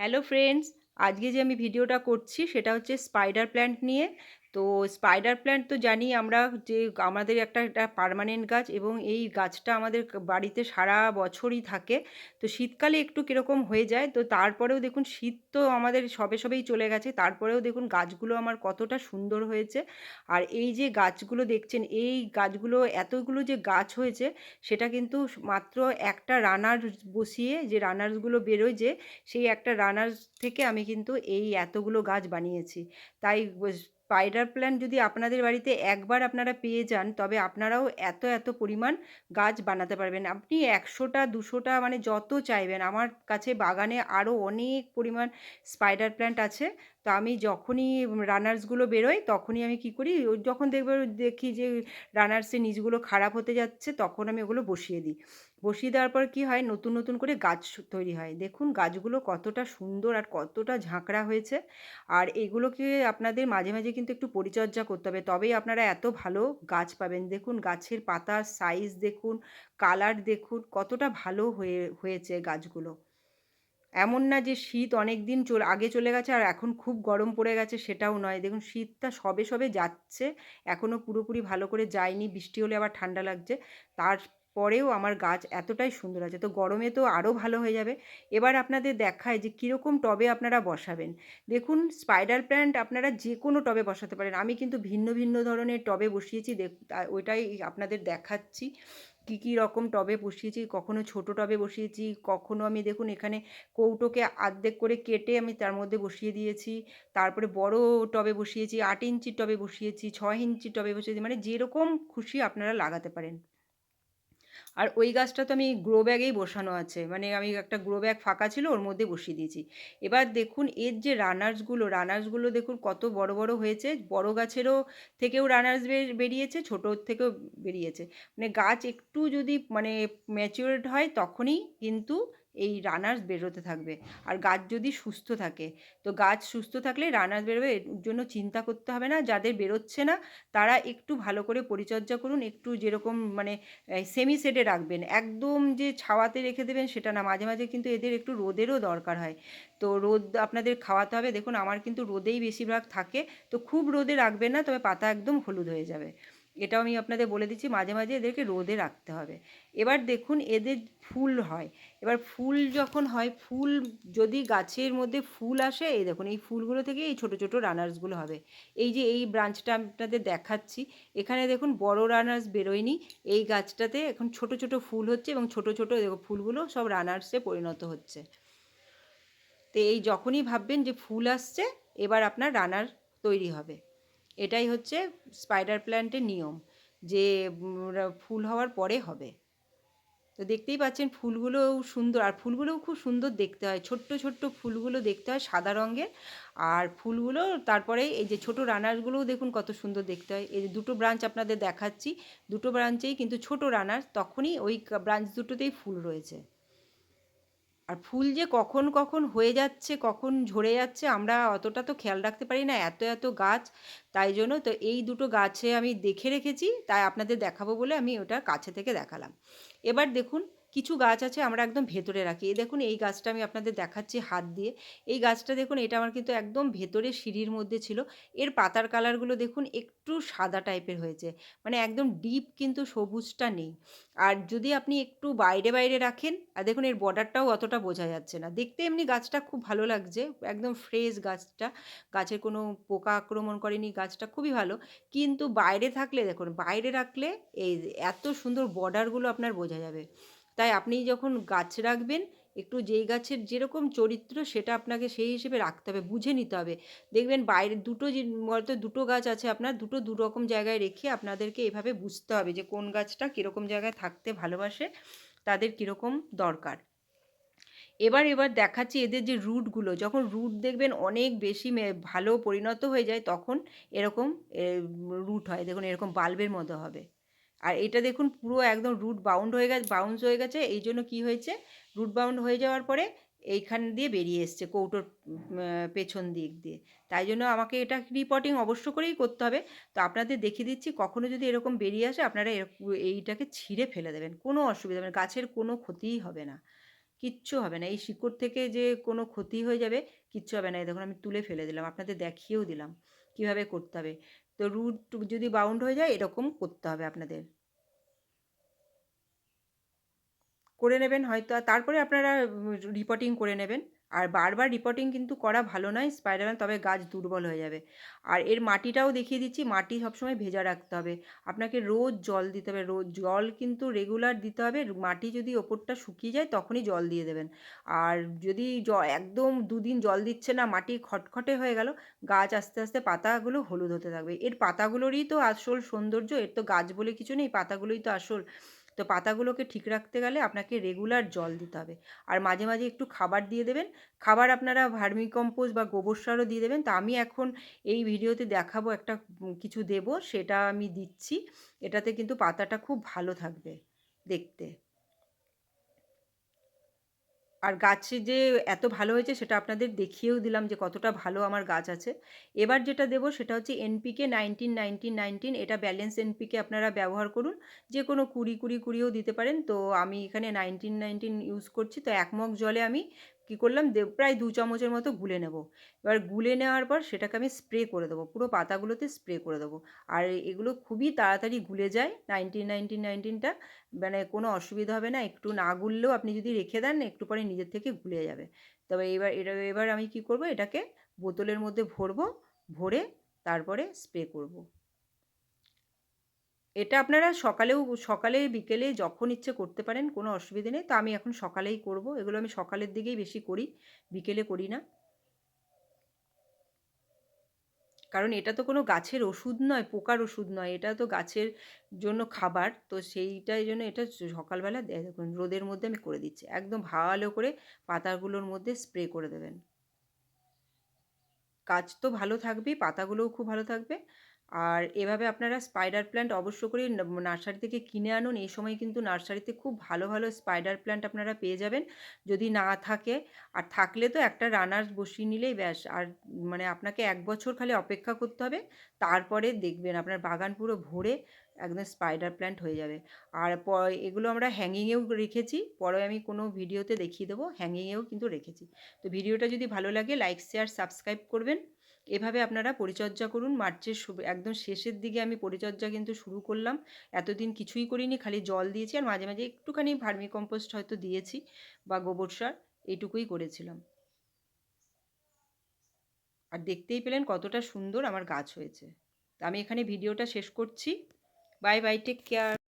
Hello friends আজকে যে আমি ভিডিওটা করছি সেটা হচ্ছে স্পাইডার প্ল্যান্ট নিয়ে। তো স্পাইডার প্ল্যান্ট তো জানি আমরা যে আমাদের একটা একটা পার্মানেন্ট গাছ এবং এই গাছটা আমাদের বাড়িতে সারা বছরই থাকে। তো শীতকালে একটু কীরকম হয়ে যায়, তো তারপরেও দেখুন শীত তো আমাদের সবে সবেই চলে গেছে, তারপরেও দেখুন গাছগুলো আমার কতটা সুন্দর হয়েছে। আর এই যে গাছগুলো দেখছেন, এই গাছগুলো এতগুলো যে গাছ হয়েছে, সেটা কিন্তু মাত্র একটা রানার বসিয়ে যে রানার্সগুলো বেরোয় যে, সেই একটা রানার্স থেকে আমি কিন্তু এই এতগুলো গাছ বানিয়েছি। তাই স্পাইডার প্ল্যান্ট যদি আপনাদের বাড়িতে একবার আপনারা পেয়ে যান, তবে আপনারাও এত এত পরিমাণ গাছ বানাতে পারবেন। আপনি একশোটা, দুশোটা মানে যত চাইবেন, আমার কাছে বাগানে আরও অনেক পরিমাণ স্পাইডার প্ল্যান্ট আছে। তো আমি যখনই রানার্সগুলো বেরোয়, তখনই আমি কি করি, যখন দেখবে, দেখি যে রানার্সের নিচগুলো খারাপ হতে যাচ্ছে, তখন আমি ওগুলো বসিয়ে দিই। বসিয়ে দেওয়ার পর কি হয়? নতুন নতুন করে গাছ তৈরি হয়। দেখুন গাছগুলো কতটা সুন্দর আর কতটা ঝাঁকড়া হয়েছে। আর এগুলোকে আপনাদের মাঝে মাঝে কিন্তু একটু পরিচর্যা করতে হবে। তবেই আপনারা এত ভালো গাছ পাবেন। দেখুন গাছের পাতার সাইজ দেখুন কালার দেখুন, কতটা ভালো হয়ে, হয়েছে গাছগুলো। এমন না যে শীত অনেক দিন চলে, আগে চলে গেছে আর এখন খুব গরম পড়ে গেছে সেটাও নয়। দেখুন শীতটা সবে সবে যাচ্ছে। এখনও পুরোপুরি ভালো করে যায়নি। বৃষ্টি হলে আবার ঠান্ডা লাগছে। তারপরেও আমার গাছ এতটাই সুন্দর আছে। তো গরমে তো আরও ভালো হয়ে যাবে। এবার আপনাদের দেখায় যে কীরকম টবে আপনারা বসাবেন। দেখুন স্পাইডার প্ল্যান্ট আপনারা যে কোনো টবে বসাতে পারেন। আমি কিন্তু ভিন্ন ভিন্ন ধরনের টবে বসিয়েছি। ওইটাই আপনাদের দেখাচ্ছি। কী কী রকম টবে বসিয়েছি, কখনো ছোট টবে বসিয়েছি, কখনো আমি দেখুন এখানে কৌটোকে আর্ধেক করে কেটে আমি তার মধ্যে বসিয়ে দিয়েছি। তারপরে বড় টবে বসিয়েছি, আট ইঞ্চির টবে বসিয়েছি, ছয় ইঞ্চির টবে বসিয়েছি মানে যেরকম খুশি আপনারা লাগাতে পারেন। আর ওই গাছটা তো আমি গ্রো ব্যাগেই বসানো আছে। মানে আমি একটা গ্রো ব্যাগ ফাঁকা ছিল, ওর মধ্যে বসিয়ে দিয়েছি। এবার দেখুন, এর যে রানার্সগুলো রানার্সগুলো দেখুন কত বড় বড় হয়েছে। বড় গাছেরও থেকেও রানার্স বেরিয়েছে, ছোটোর থেকেও বেরিয়েছে। মানে গাছ একটু যদি মানে ম্যাচিওরড হয় তখনই কিন্তু এই রানার্স বেরোতে থাকবে। আর গাছ যদি সুস্থ থাকে, তো গাছ সুস্থ থাকলে রানার্স বেরোবে, এর জন্য চিন্তা করতে হবে না, যাদের বেরোচ্ছে না, তারা একটু ভালো করে পরিচর্যা করুন, একটু যেরকম মানে সেমি শেডে রাখবেন। একদম যে ছাওয়াতে রেখে দেবেন সেটা না, মাঝে মাঝে কিন্তু এদের একটু রোদেরও দরকার হয়। তো রোদ আপনাদের খাওয়াতে হবে। দেখুন, আমার কিন্তু রোদেই বেশিরভাগ থাকে, তো খুব রোদে রাখবেন না, তবে পাতা একদম হলুদ হয়ে যাবে। এটাও আমি আপনাদের বলে দিচ্ছি, মাঝে মাঝে এদেরকে রোদে রাখতে হবে। এবার দেখুন এদের ফুল হয়। এবার ফুল যখন হয়, ফুল যদি গাছের মধ্যে ফুল আসে, এই দেখুন, এই ফুলগুলো থেকে এই ছোটো ছোটো রানার্সগুলো হবে। এই যে এই ব্রাঞ্চটা আপনাদের দেখাচ্ছি, এখানে দেখুন বড় রানার্স বেরোয়নি। এই গাছটাতে এখন ছোট ছোট ফুল হচ্ছে এবং ছোট ছোট দেখো ফুলগুলো সব রানার্সে পরিণত হচ্ছে। তো এই যখনই ভাববেন যে ফুল আসছে, এবার আপনার রানার তৈরি হবে। এটাই হচ্ছে স্পাইডার প্ল্যান্টের নিয়ম, যে ফুল হওয়ার পরে হবে। তো দেখতেই পাচ্ছেন ফুলগুলোও সুন্দর, আর ফুলগুলোও খুব সুন্দর দেখতে হয়। ছোট্ট ছোট্ট ফুলগুলো দেখতে হয় সাদা রঙের, আর ফুলগুলো তারপরে এই যে ছোট রানারগুলোও দেখুন কত সুন্দর দেখতে হয়। এই যে দুটো ব্রাঞ্চ আপনাদের দেখাচ্ছি, দুটো ব্রাঞ্চেই কিন্তু ছোট রানার তখনই ওই ব্রাঞ্চ দুটোতেই ফুল রয়েছে। আর ফুল যে কখন কখন হয়ে যাচ্ছে, কখন ঝরে যাচ্ছে, আমরা অতটা তো খেয়াল রাখতে পারি না, এত এত গাছ। তাই জন্য তো এই দুটো গাছে আমি দেখে রেখেছি, তাই আপনাদের দেখাবো বলে আমি ওটা কাছে থেকে দেখালাম। এবার দেখুন কিছু গাছ আছে আমরা একদম ভেতরে রাখি। এই দেখুন, এই গাছটা আমি আপনাদের দেখাচ্ছি হাত দিয়ে। এই গাছটা দেখুন, এটা আমার কিন্তু একদম ভেতরে সিঁড়ির মধ্যে ছিল। এর পাতার কালারগুলো দেখুন, একটু সাদা টাইপের হয়েছে। মানে একদম ডিপ কিন্তু সবুজটা নেই। আর যদি আপনি একটু বাইরে বাইরে রাখেন, আর দেখুন, এর বর্ডারটাও অতটা বোঝা যাচ্ছে না। দেখতে এমনি গাছটা খুব ভালো লাগছে, একদম ফ্রেশ গাছটা। গাছের কোনো পোকা আক্রমণ করেনি, গাছটা খুবই ভালো। কিন্তু বাইরে থাকলে, দেখুন, বাইরে রাখলে এই এত সুন্দর বর্ডারগুলো আপনার বোঝা যাবে। তাই আপনি যখন গাছ রাখবেন, একটু যেই গাছের যেরকম চরিত্র সেটা আপনাকে সেই হিসেবে রাখতে হবে, বুঝে নিতে হবে। দেখবেন বাইরে দুটো হয়তো দুটো গাছ আছে আপনার, দুটো দু রকম জায়গায় রেখে আপনাদেরকে এভাবে বুঝতে হবে যে কোন গাছটা কীরকম জায়গায় থাকতে ভালোবাসে, তাদের কীরকম দরকার। এবার এবার দেখাচ্ছি এদের যে রুটগুলো, যখন রুট দেখবেন অনেক বেশি ভালো পরিণত হয়ে যায়, তখন এরকম রুট হয়, দেখুন এরকম বাল্বের মতো হবে। আর এটা দেখুন পুরো একদম রুট বাউন্ড হয়ে গেছে বাউন্স হয়ে গেছে। এই জন্য কী হয়েছে? রুট বাউন্ড হয়ে যাওয়ার পরে এইখান দিয়ে বেরিয়ে এসছে কৌটোর পেছন দিক দিয়ে। তাই জন্য আমাকে এটা রিপোর্টিং অবশ্য করেই করতে হবে। তো আপনাদের দেখিয়ে দিচ্ছি, কখনো যদি এরকম বেরিয়ে আসে, আপনারা এইটাকে ছিঁড়ে ফেলে দেবেন। কোনো অসুবিধা হবে না গাছের কোনো ক্ষতিই হবে না। কিচ্ছু হবে না। এই শিকড় থেকে যে কোনো ক্ষতি হয়ে যাবে, কিচ্ছু হবে না। এই দেখুন আমি তুলে ফেলে দিলাম, আপনাদের দেখিয়েও দিলাম। কীভাবে করতে হবে? তো রুট যদি বাউন্ড হয়ে যায়, এরকম করতে হবে আপনাদের। করে নেবেন হয়তো তারপরে আপনারা রিপোর্টিং করে নেবেন। আর বারবার রিপোর্টিং কিন্তু করা ভালো নয় স্পাইডারম্যান তবে গাছ দুর্বল হয়ে যাবে। আর এর মাটিটাও দেখিয়ে দিচ্ছি, মাটি সবসময় ভেজা রাখতে হবে। আপনাকে রোজ জল দিতে হবে, রোজ জল কিন্তু রেগুলার দিতে হবে, মাটি যদি ওপরটা শুকিয়ে যায় তখনই জল দিয়ে দেবেন। আর যদি জ, একদম দুদিন জল দিচ্ছে না, মাটি খটখটে হয়ে গেল, গাছ আস্তে আস্তে পাতাগুলো হলুদ হতে থাকবে। এর পাতাগুলোরই তো আসল সৌন্দর্য, এর তো গাছ বলে কিছু নেই, পাতাগুলোই তো আসল তো পাতাগুলোকে ঠিক রাখতে গেলে আপনাকে রেগুলার জল দিতে হবে। আর মাঝে মাঝে একটু খাবার দিয়ে দেবেন। খাবার আপনারা ভার্মিকম্পোজ বা গোবর সারও দিয়ে দেবেন। তা আমি এখন এই ভিডিওতে দেখাবো একটা কিছু দেব, সেটা আমি দিচ্ছি। এটাতে কিন্তু পাতাটা খুব ভালো থাকবে দেখতে। আর গাছে যে এত ভালো হয়েছে সেটা আপনাদের দেখিয়েও দিলাম যে কতটা ভালো আমার গাছ আছে। এবার যেটা দেব সেটা হচ্ছে এনপিকে নাইনটিন নাইনটিন নাইনটিন এটা ব্যালেন্স এনপিকে আপনারা ব্যবহার করুন। যে কোনো কুড়ি কুড়ি, কুড়িও দিতে পারেন। তো আমি এখানে নাইনটিন নাইনটিন ইউজ করছি। তো এক মগ জলে আমি কী করলাম? প্রায় দু চামচের মতো গুলে নেব। এবার গুলে নেওয়ার পর সেটাকে আমি স্প্রে করে দেবো। পুরো পাতাগুলোতে স্প্রে করে দেবো। আর এগুলো খুবই তাড়াতাড়ি গুলে যায়। নাইনটিন নাইনটিন নাইনটিনটা মানে কোনো অসুবিধা হবে না। একটু না গুললেও আপনি যদি রেখে দেন, একটু পরে নিজের থেকে গুলে যাবে। তবে এবার এটা, এবার আমি কি করব? এটাকে বোতলের মধ্যে ভরবো, ভরে তারপরে স্প্রে করব। এটা আপনারা সকালেও, সকালে, বিকেলে যখন ইচ্ছে করতে পারেন, কোনো অসুবিধে নেই। তো আমি এখন সকালেই করব। এগুলো আমি সকালের দিকেই বেশি করি, বিকেলে করি না। কারণ এটা তো কোনো গাছের ওষুধ নয়, পোকার ওষুধ নয়। এটা তো গাছের জন্য খাবার। তো সেইটাই জন্য এটা সকালবেলা দেখুন, রোদের মধ্যে আমি করে দিচ্ছি। একদম ভালো করে পাতাগুলোর মধ্যে স্প্রে করে দেবেন। গাছ তো ভালো থাকবেই, পাতাগুলোও খুব ভালো থাকবে। আর এভাবে আপনারা স্পাইডার প্ল্যান্ট অবশ্য করে নার্সারি থেকে কিনে আনুন। এই সময় কিন্তু নার্সারিতে খুব ভালো ভালো স্পাইডার প্ল্যান্ট আপনারা পেয়ে যাবেন। যদি না থাকে, আর থাকলে তো একটা রানার বসিয়ে নিলেই ব্যাস। আর মানে আপনাকে এক বছর খালি অপেক্ষা করতে হবে। তারপরে দেখবেন আপনার বাগান পুরো ভরে একদম স্পাইডার প্ল্যান্ট হয়ে যাবে। আর এগুলো আমরা হ্যাঙ্গিংয়েও রেখেছি। পরে আমি কোনো ভিডিওতে দেখিয়ে দেবো। হ্যাঙ্গিংয়েও কিন্তু রেখেছি। তো ভিডিওটা যদি ভালো লাগে লাইক শেয়ার সাবস্ক্রাইব করবেন। এভাবে আপনারা পরিচর্যা করুন। মার্চের একদম শেষের দিকে আমি পরিচর্যা কিন্তু শুরু করলাম। এতদিন কিছুই করিনি, খালি জল দিয়েছি আর মাঝে মাঝে একটুখানি ভার্মি কম্পোস্ট হয়তো দিয়েছি বা গোবর সার, এইটুকুই করেছিলাম। আর দেখতেই পেলেন কতটা সুন্দর আমার গাছ হয়েছে। আমি এখানে ভিডিওটা শেষ করছি। Bye bye take care